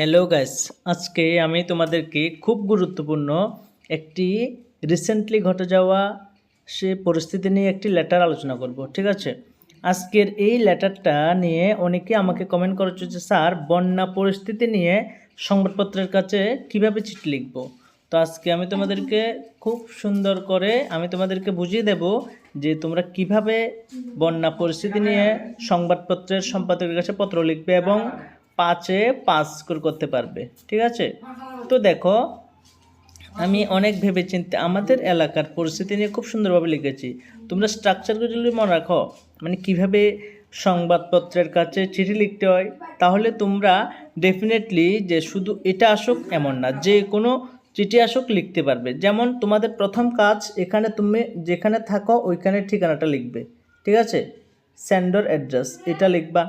Hello guys আজকে আমি তোমাদেরকে খুব গুরুত্বপূর্ণ একটি রিসেন্টলি ঘটে যাওয়া সে পরিস্থিতি নিয়ে একটি লেটার আলোচনা করব, ঠিক আছে? আজকের এই লেটারটা নিয়ে অনেকে আমাকে কমেন্ট করেছে যে, স্যার, বন্যা পরিস্থিতি নিয়ে সংবাদপত্রের কাছে কীভাবে চিঠি লিখব? তো আজকে আমি তোমাদেরকে খুব সুন্দর করে আমি তোমাদেরকে বুঝিয়ে দেব যে তোমরা কীভাবে বন্যা পরিস্থিতি নিয়ে সংবাদপত্রের সম্পাদকের কাছে পত্র লিখবে এবং পাঁচে পাঁচ স্কোর করতে পারবে, ঠিক আছে? তো দেখো, আমি অনেক ভেবে চিন্তে আমাদের এলাকার পরিস্থিতি নিয়ে খুব সুন্দরভাবে লিখেছি। তোমরা স্ট্রাকচারগুলো মনে রাখো মানে কীভাবে সংবাদপত্রের কাছে চিঠি লিখতে হয়, তাহলে তোমরা ডেফিনেটলি যে শুধু এটা আসুক এমন না, যে কোনো চিঠি আসুক লিখতে পারবে। যেমন তোমাদের প্রথম কাজ, এখানে তুমি যেখানে থাকো, ওইখানে ঠিকানাটা লিখবে, ঠিক আছে? স্যান্ডর অ্যাড্রেস এটা লিখবা।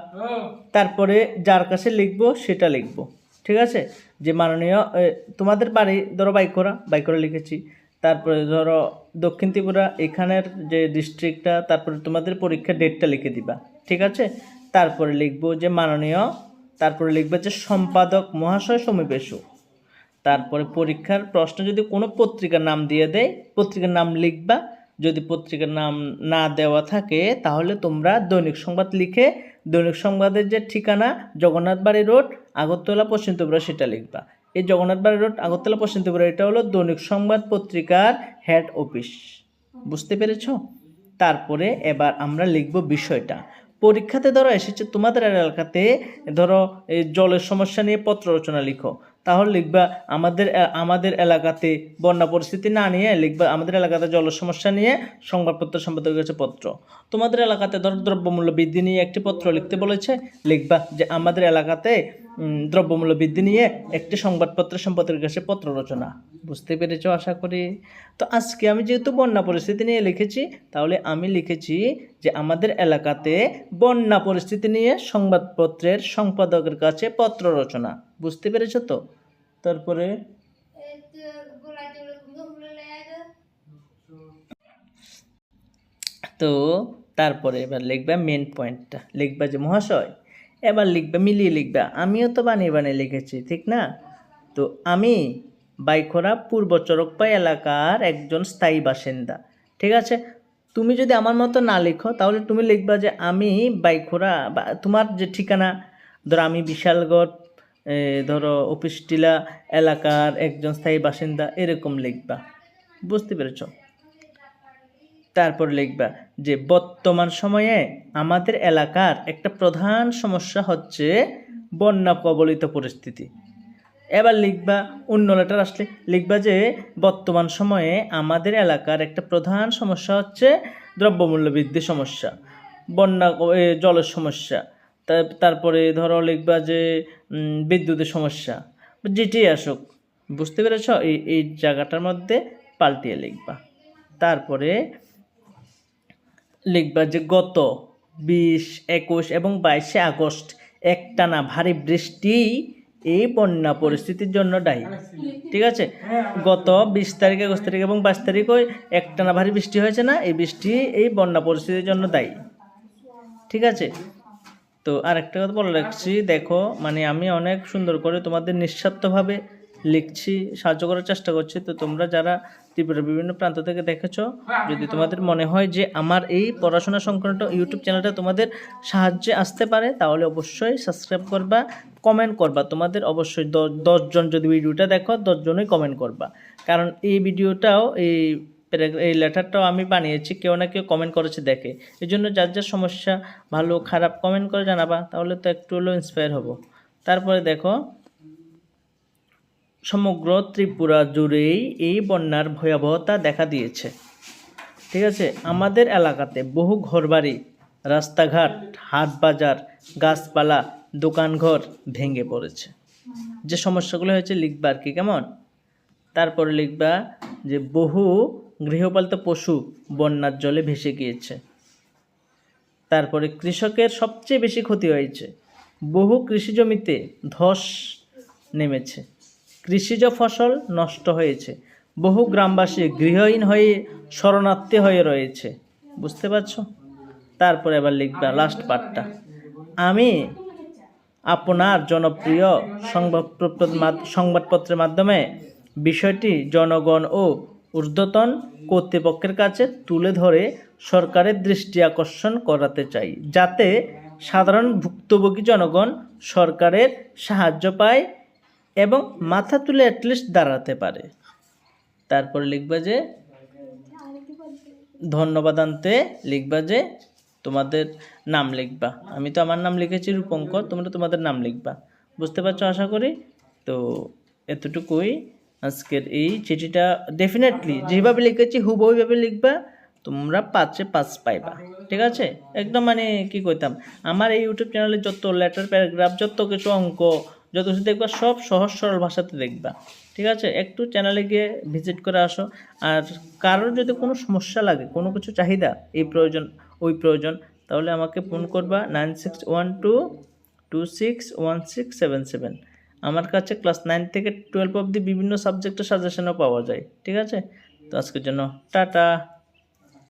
তারপরে যার কাছে লিখব, সেটা লিখব। ঠিক আছে? যে মাননীয় তোমাদের বাড়ি, ধরো বাইকোরা বাইকোরা লিখেছি। তারপরে ধরো দক্ষিণ ত্রিপুরা, এখানের যে ডিস্ট্রিক্টটা তারপরে তোমাদের পরীক্ষার ডেটটা লিখে দিবা। ঠিক আছে? তারপরে লিখব যে মাননীয়, তারপরে লিখবে যে সম্পাদক মহাশয় সমীপেশু। তারপরে পরীক্ষার প্রশ্ন যদি কোনো পত্রিকার নাম দিয়ে দেয়, পত্রিকার নাম লিখবা যদি পত্রিকার নাম না দেওয়া থাকে, তাহলে তোমরা দৈনিক সংবাদ লিখে, দৈনিক সংবাদের যে ঠিকানা, জগন্নাথ বাড়ি রোড, আগরতলা পশ্চিম ত্রিপুরা সেটা লিখবা। এই জগন্নাথ বাড়ি রোড, আগরতলা পশ্চিম ত্রিপুরা, এটা হলো দৈনিক সংবাদ পত্রিকার হেড অফিস। বুঝতে পেরেছ? তারপরে এবার আমরা লিখব বিষয়টা। পরীক্ষাতে ধরো এসেছে, তোমাদের এলাকাতে ধরো এই জলের সমস্যা নিয়ে পত্র রচনা লিখো। তাহলে লিখবা আমাদের আমাদের এলাকাতে বন্যা পরিস্থিতি না নিয়ে লিখবা আমাদের এলাকাতে জল সমস্যা নিয়ে সংবাদপত্র সম্পাদকের কাছে পত্র। তোমাদের এলাকাতে ধরো, দ্রব্যমূল্য বৃদ্ধি নিয়ে একটি পত্র লিখতে বলেছে। লিখবা যে আমাদের এলাকাতে দ্রব্যমূল্য বৃদ্ধি নিয়ে একটি সংবাদপত্র সম্পাদকের কাছে পত্র রচনা। বুঝতে পেরেছ আশা করি? তো আজকে আমি যেহেতু বন্যা পরিস্থিতি নিয়ে লিখেছি, তাহলে আমি লিখেছি যে আমাদের এলাকাতে বন্যা পরিস্থিতি নিয়ে সংবাদপত্রের সম্পাদকের কাছে পত্র রচনা। বুঝতে পেরেছ তো? তারপরে? তো তারপরে এবার লিখবা মেন পয়েন্টটা লিখবা যে মহাশয়, এবার লিখবা মিলিয়ে লিখবা। আমিও তো বানিয়ে বানিয়ে লিখেছি, ঠিক না? তো আমি বাইখোরা পূর্ব চরকপাই এলাকার একজন স্থায়ী বাসিন্দা, ঠিক আছে? তুমি যদি আমার মতো না লিখো, তাহলে তুমি লিখবা যে আমি বাইখোরা বা তোমার যে ঠিকানা, ধরো আমি বিশালগড় ধরো অফিস টিলা এলাকার একজন স্থায়ী বাসিন্দা এরকম লিখবা। বুঝতে পেরেছ? তারপর লিখবা যে, বর্তমান সময়ে আমাদের এলাকার একটা প্রধান সমস্যা হচ্ছে বন্যা কবলিত পরিস্থিতি। এবার লিখবা, অন্য লেটার আসলে লিখবা যে, বর্তমান সময়ে আমাদের এলাকার একটা প্রধান সমস্যা হচ্ছে দ্রব্যমূল্য বৃদ্ধির সমস্যা, বন্যা জলের সমস্যা। তারপরে ধরো লিখবা যে বিদ্যুতের সমস্যা। যেটাই আসুক, বুঝতে পেরেছ? এই এই জায়গাটার মধ্যে পাল্টিয়ে লিখবা। তারপরে লিখবা যে গত বিশ, একুশ এবং বাইশে আগস্ট একটানা ভারী বৃষ্টি এই বন্যা পরিস্থিতির জন্য দায়ী। ঠিক আছে? গত বিশ তারিখ, একুশ তারিখ এবং বাইশ তারিখ ওই একটানা ভারী বৃষ্টি হয়েছে না? এই বৃষ্টি এই বন্যা পরিস্থিতির জন্য দায়ী। ঠিক আছে? তো আর একটা কথা বলে রাখছি দেখো মানে আমি অনেক সুন্দর করে তোমাদের নিঃস্বার্থভাবে লিখছি সাহায্য করার চেষ্টা করছি। তো তোমরা যারা ত্রিপুরার বিভিন্ন প্রান্ত থেকে দেখেছ যদি তোমাদের মনে হয় যে আমার এই পড়াশোনা সংক্রান্ত ইউটিউব চ্যানেলটা তোমাদের সাহায্যে আসতে পারে তাহলে অবশ্যই সাবস্ক্রাইব করবা কমেন্ট করবা। তোমাদের অবশ্যই দ- দশজন যদি ভিডিওটা দেখো দশজনই কমেন্ট করবা। কারণ এই ভিডিওটাও এই এই লেটারটাও আমি বানিয়েছি, কেউ না কেউ কমেন্ট করেছে, দেখে। এই জন্য যার যার সমস্যা ভালো, খারাপ কমেন্ট করে জানাবা, তাহলে তো একটু হলেও ইন্সপায়ার হব। তারপরে দেখো, সমগ্র ত্রিপুরা জুড়েই এই বন্যার ভয়াবহতা দেখা দিয়েছে। ঠিক আছে? আমাদের এলাকাতে বহু ঘরবাড়ি, রাস্তাঘাট হাট বাজার গাছপালা, দোকানঘর ভেঙে পড়েছে। যে সমস্যাগুলো হয়েছে, লিখবা আর কি, কেমন? তারপরে লিখবা যে বহু গৃহপালিত পশু বন্যার জলে ভেসে গিয়েছে। তারপরে কৃষকের সবচেয়ে বেশি ক্ষতি হয়েছে। বহু কৃষি জমিতে ধস নেমেছে। কৃষিজ ফসল নষ্ট হয়েছে। বহু গ্রামবাসী গৃহহীন হয়ে শরণার্থী হয়ে রয়েছে। বুঝতে পারছ? তারপরে এবার লিখবা লাস্ট পার্টটা আমি আপনার জনপ্রিয় সংবাদপত্র সংবাদপত্রের মাধ্যমে বিষয়টি জনগণ ও ঊর্ধ্বতন কর্তৃপক্ষের কাছে তুলে ধরে সরকারের দৃষ্টি আকর্ষণ করাতে চাই, যাতে সাধারণ ভুক্তভোগী জনগণ সরকারের সাহায্য পায় এবং মাথা তুলে অ্যাটলিস্ট দাঁড়াতে পারে। তারপরে লিখবা যে, ধন্যবাদ আনতে লিখবা যে, তোমাদের নাম লিখবা। আমি তো আমার নাম লিখেছি রূপঙ্কর, তোমরা তোমাদের নাম লিখবা। বুঝতে পারছ আশা করি? তো এতটুকুই। আজকের এই চিঠিটা ডেফিনেটলি যেভাবে লিখেছি হুবহু ওইভাবে লিখবা, তোমরা পাঁচে পাঁচ পাইবা। ঠিক আছে? একদম মানে কি কইতাম, আমার এই ইউটিউব চ্যানেলে যত লেটার প্যারাগ্রাফ যত কিছু অঙ্ক, যত কিছু দেখবা, সব সহজ সরল ভাষাতে দেখবা। ঠিক আছে? একটু চ্যানেলে গিয়ে ভিজিট করে আসো। আর কারোর যদি কোনো সমস্যা লাগে, কোনো কিছু চাহিদা, এই প্রয়োজন, ওই প্রয়োজন, তাহলে আমাকে ফোন করবা nine six one two two six one six seven seven আমার কাছে ক্লাস নাইন থেকে টুয়েলভ অবধি বিভিন্ন সাবজেক্টের সাজেশনও পাওয়া যায়, ঠিক আছে? তো আজকের জন্য টাটা।